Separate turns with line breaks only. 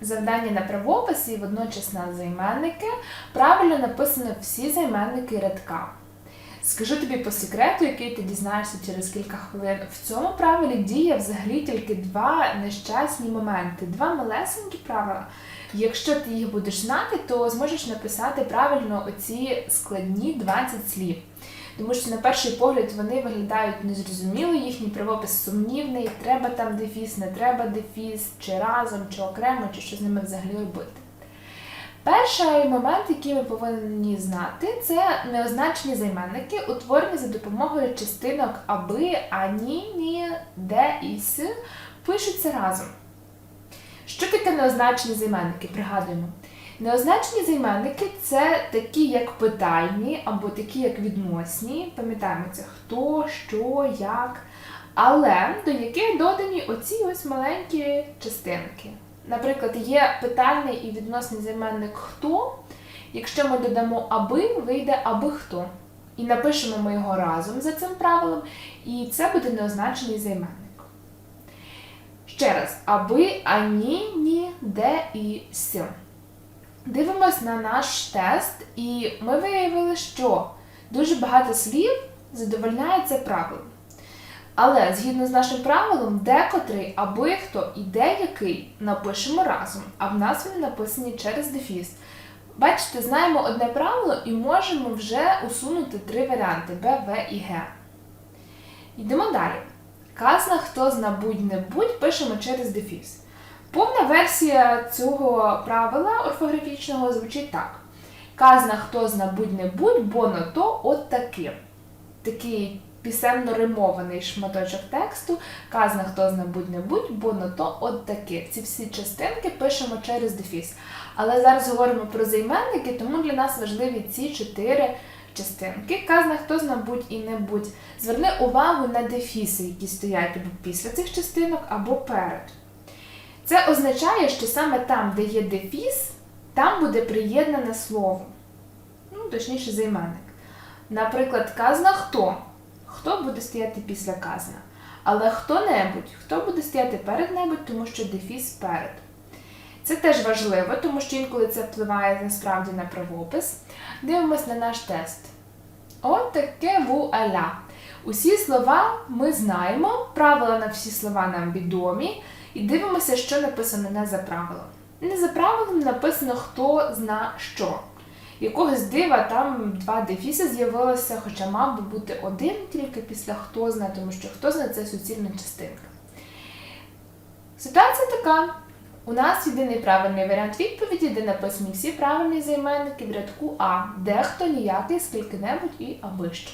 завдання на правопис і водночас на займенники. Правильно написано всі займенники рядка. Скажу тобі по секрету, який ти дізнаєшся через кілька хвилин. В цьому правилі діє взагалі тільки два нещасні моменти, два малесенькі правила. Якщо ти їх будеш знати, то зможеш написати правильно оці складні 20 слів. Тому що на перший погляд вони виглядають незрозуміло, їхній правопис сумнівний, треба там дефіс, не треба дефіс, чи разом, чи окремо, чи що з ними взагалі робити. Перший момент, який ми повинні знати, це неозначені займенники, утворені за допомогою частинок аби, ані, ні, де і с пишуться разом. Що таке неозначені займенники? Пригадуємо. Неозначені займенники це такі як питальні або такі як відносні. Пам'ятаємо це хто, що, як, але до яких додані оці ось маленькі частинки. Наприклад, є питальний і відносний займенник хто. Якщо ми додамо аби, вийде аби хто. І напишемо ми його разом за цим правилом, і це буде неозначений займенник. Ще раз, аби, ані, ні, де і с. Дивимось на наш тест, і ми виявили, що дуже багато слів задовольняє це правило. Але згідно з нашим правилом, декотрий аби хто і деякий напишемо разом, а в нас вони написані через дефіс. Бачите, знаємо одне правило і можемо вже усунути три варіанти Б, В і Г. Йдемо далі. Казна хто зна будь-не-будь пишемо через дефіс. Повна версія цього правила орфографічного звучить так: Казна хто зна будь-не-будь, бо на то от таким. Такий пісенно-римований шматочок тексту. Казна хто зна будь-не-будь, бо на то от таки. Ці всі частинки пишемо через дефіс. Але зараз говоримо про займенники, тому для нас важливі ці чотири частинки. Казна хто зна будь і не будь. Зверни увагу на дефіси, які стоять або після цих частинок, або перед. Це означає, що саме там, де є дефіс, там буде приєднане слово. Ну, точніше, займенник. Наприклад, казна хто. Хто буде стояти після казна? Але хто-небудь, хто буде стояти перед-небудь, тому що дефіс перед. Це теж важливо, тому що інколи це впливає насправді на правопис. Дивимось на наш тест. От таке вуаля. Усі слова ми знаємо, правила на всі слова нам відомі, і дивимося, що написано не за правилом. Не за правилом написано хто зна що. Якогось дива там два дефіси з'явилося, хоча мав би бути один тільки після хто зна, тому що хто зна це суцільна частинка. Ситуація така. У нас єдиний правильний варіант відповіді, де написані всі правильні займенники в рядку А, дехто ніякий, скільки-небудь і аби що.